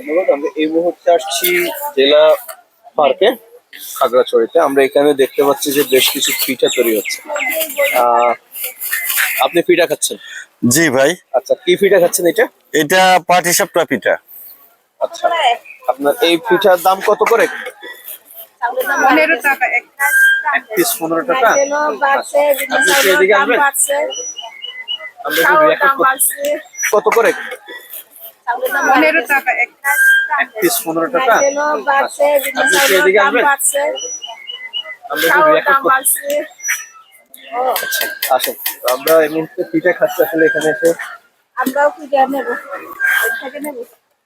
ধন্যবাদ। আমরা এই মুহূর্তে আসছি জেলা পার্কে খাগড়াছড়িতে। আমরা এখানে দেখতে পাচ্ছি যে বেশ কিছু পিঠা তৈরি হচ্ছে। আহ, আপনি পিঠা খাচ্ছেন? জি ভাই। আচ্ছা কি পিঠা খাচ্ছেন এটা? এটা পাটি সাপটা পিঠা। আচ্ছা আপনার এই পিঠার দাম কত করে? পনেরো টাকা। এক পিস পনেরো টাকা? আপনি আসবেন? record করতে- বাড়ছে, কত করে? পনেরো টাকা এক পিস পনেরো টাকা। আপনি কি এদিকে আসবেন? আসেন। আমরা এই মুহূর্তে পিঠা খাচ্ছি আসলে এখানে এসে আমরাও কি নেব। এর থেকে নেব?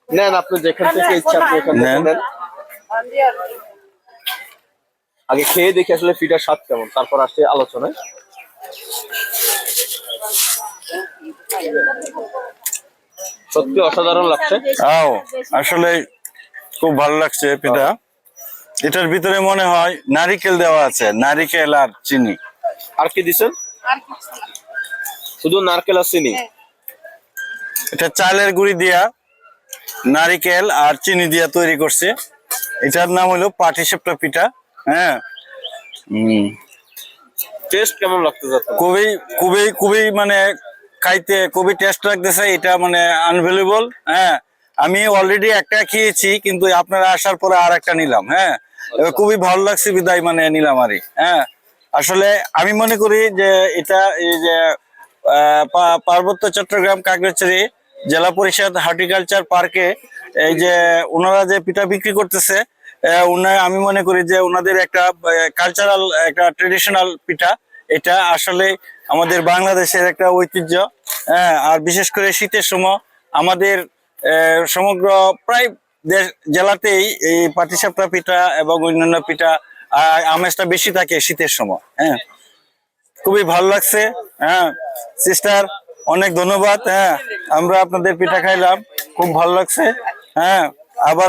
নেন আপনি যেখান থেকে ইচ্ছা আপনি এখান থেকে নেন। নেন। আগে খেয়ে দেখি আসলে ফিটার স্বাদ কেমন তারপর আসছে আলোচনায়। সত্যি অসাধারণ লাগছে। আও আসলে খুব ভালো লাগছে পিঠা। এটার ভিতরে মনে হয় নারিকেল দেওয়া আছে নারিকেল আর চিনি। আর কি দিছেন? শুধু নারকেল আর চিনি? এটা চালের গুঁড়ি দিয়া নারিকেল আর চিনি দিয়া তৈরি করছে। এটার নাম হলো পাটি সাপটা পিঠা হ্যাঁ। টেস্ট কেমন লাগতে খুবই খুবই খুবই মানে খাইতে খুবই টেস্ট লাগতেছে এটা মানে আনভেলেবল হ্যাঁ। আমি অলরেডি একটা খেয়েছি কিন্তু আপনারা আসার পরে আর একটা নিলাম হ্যাঁ। খুবই ভালো লাগছে বিদায় মানে নিলাম আরই হ্যাঁ। আসলে আমি মনে করি যে এটা এই যে পার্বত্য চট্টগ্রাম কাগড়াছড়ি জেলা পরিষদ হর্টিকালচার পার্কে এই যে ওনারা যে পিঠা বিক্রি করতেছে আমি মনে করি যে ওনাদের একটা কালচারাল একটা ট্রেডিশনাল পিঠা এটা আসলে আমাদের বাংলাদেশের একটা ঐতিহ্য হ্যাঁ আর বিশেষ করে শীতের সময় আমাদের সমগ্র প্রায় দেশ জেলাতেই এই পাটিসাপটা পিঠা এবং অন্যান্য পিঠা আমেজটা বেশি থাকে শীতের সময় হ্যাঁ। খুবই ভালো লাগছে হ্যাঁ। সিস্টার, অনেক ধন্যবাদ হ্যাঁ। আমরা আপনাদের পিঠা খাইলাম, খুব ভালো লাগছে হ্যাঁ। আবার